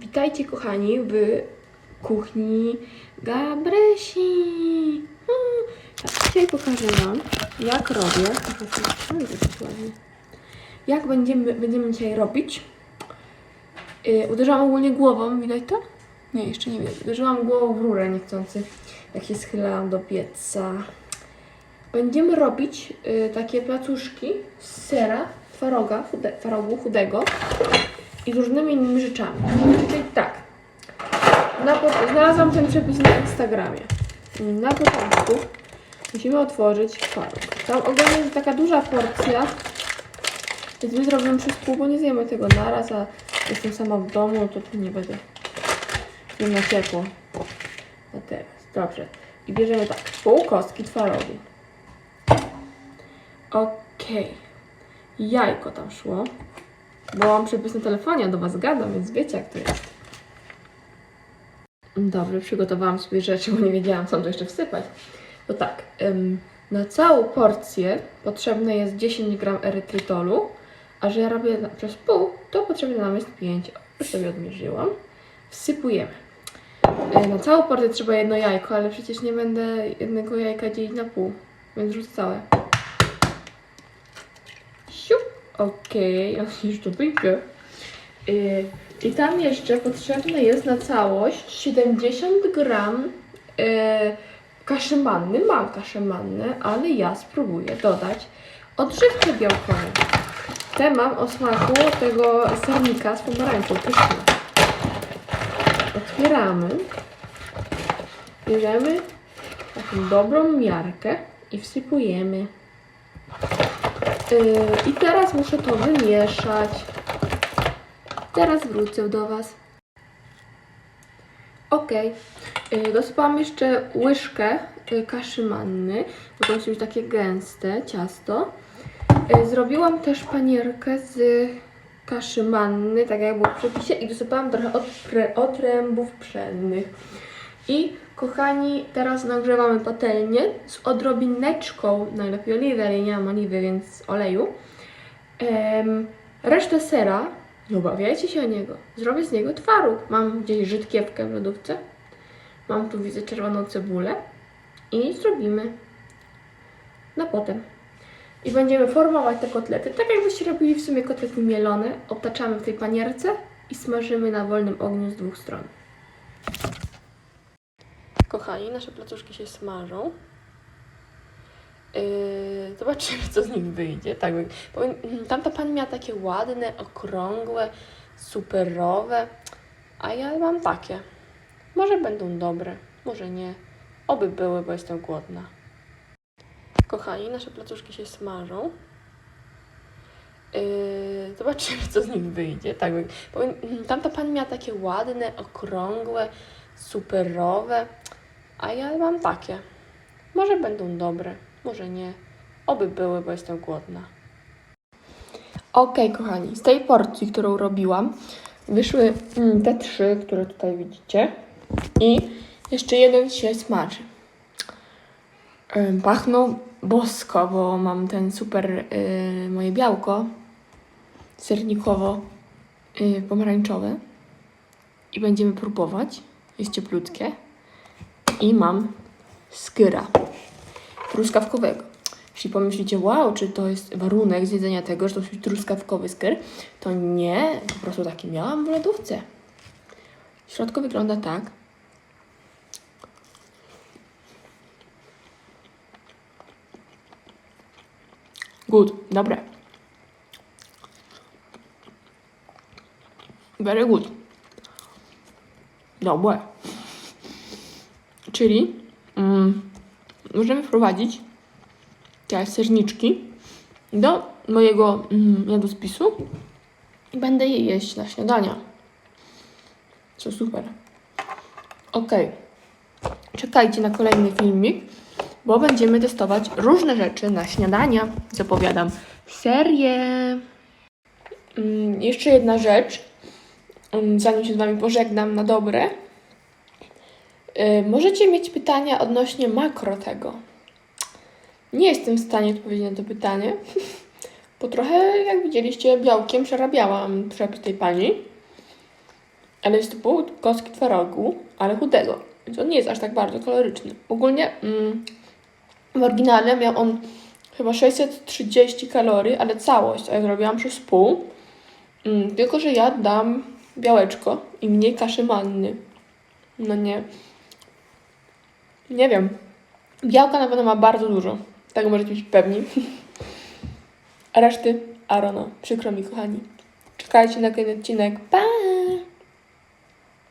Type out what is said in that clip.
Witajcie kochani w kuchni Gabresi. Tak, dzisiaj pokażę Wam, jak robię. Jak będziemy, będziemy dzisiaj robić. Yy, ogólnie głową, widać to? Nie, jeszcze nie widać. Uderzyłam głową w rurę niechcący, jak się schylałam do pieca. Będziemy robić y, takie placuszki z sera, twaroga, chude, twarogu chudego i z różnymi innymi rzeczami. Czyli tak, znalazłam ten przepis na Instagramie. Na początku musimy otworzyć twaróg. Tam ogólnie jest taka duża porcja, więc my zrobimy pół, bo nie zjemy tego naraz, a jestem sama w domu, to tu nie będę nie na ciepło. Na teraz. Dobrze. I bierzemy tak, pół kostki twarogu. Okej. Jajko tam szło. Bo mam przepis na telefonie, do Was gadam, więc wiecie jak to jest. Dobrze, przygotowałam sobie rzeczy, bo nie wiedziałam, co tu jeszcze wsypać. To tak, na całą porcję potrzebne jest 10 gram erytrytolu, a że ja robię przez pół, to potrzebne nam jest 5. Już sobie odmierzyłam. Wsypujemy. Y, Na całą porcję trzeba jedno jajko, ale przecież nie będę jednego jajka dzielić na pół, więc rzucę całe. Okej, okay. już to wyjdzie. Yy, I tam jeszcze potrzebne jest na całość 70 gram yy, kaszy manny. Mam kaszę mannę, ale ja spróbuję dodać odżywkę białkową. Te mam o smaku tego sernika z pomarańczą. Pyszne. Otwieramy. Bierzemy taką dobrą miarkę i wsypujemy. Yy, I teraz muszę to wymieszać. Teraz wrócę do Was. Ok. Dosypałam jeszcze łyżkę yy, kaszy manny, bo to musi być takie gęste ciasto. Yy, zrobiłam też panierkę z kaszy manny, tak jak było w przepisie i dosypałam trochę odpre- otrębów pszennych. I kochani, teraz nagrzewamy patelnię z odrobineczką, najlepiej oliwy, ale nie mam oliwy, więc oleju. Em, resztę sera, nie obawiajcie się o niego, zrobię z niego twaróg. Mam gdzieś żytkiewkę w lodówce, mam tu widzę czerwoną cebulę i zrobimy na potem. I będziemy formować te kotlety, tak jakbyście robili w sumie kotlety mielone. Obtaczamy w tej panierce i smażymy na wolnym ogniu z dwóch stron. Kochani, nasze placuszki się smażą. Yy, zobaczymy, co z nich wyjdzie. Tak, bo tamta pani miała takie ładne, okrągłe, superowe, a ja mam takie. Może będą dobre, może nie. Oby były, bo jestem głodna. Kochani, nasze placuszki się smażą. Yy, zobaczymy, co z nich wyjdzie. Tak, bo tamta pani miała takie ładne, okrągłe, superowe, a ja mam takie. Może będą dobre, może nie. Oby były, bo jestem głodna. Okej, kochani, z tej porcji, którą robiłam, wyszły mm, te trzy, które tutaj widzicie. I jeszcze jeden się smaży. Pachną bosko, bo mam ten super y, moje białko sernikowo y, pomarańczowe. I będziemy próbować. Jest cieplutkie. I mam skyra truskawkowego. Jeśli pomyślicie, wow, czy to jest warunek zjedzenia tego, że to być truskawkowy skyr, to nie, po prostu taki miałam w lodówce. W środku wygląda tak. Good, dobre. Very good. Dobre. Czyli mm, możemy wprowadzić te serniczki do mojego mm, jadłospisu i będę je jeść na śniadania. Co super. Ok. Czekajcie na kolejny filmik, bo będziemy testować różne rzeczy na śniadania. Zapowiadam serię. Mm, jeszcze jedna rzecz, mm, zanim się z Wami pożegnam na dobre. Y, Możecie mieć pytania odnośnie makro tego. Nie jestem w stanie odpowiedzieć na to pytanie, bo trochę, jak widzieliście, białkiem przerabiałam przepis tej pani. ale jest to pół kostki twarogu, ale chudego, więc on nie jest aż tak bardzo kaloryczny. Ogólnie mm, w oryginale miał on chyba 630 kalorii, ale całość, a ja zrobiłam przez pół. Mm, tylko, że ja dam białeczko i mniej kaszy manny. No nie. Nie wiem. Białka na pewno ma bardzo dużo. Tego możecie być pewni. Reszty, Arono. Przykro mi, kochani. Czekajcie na kolejny odcinek. Pa!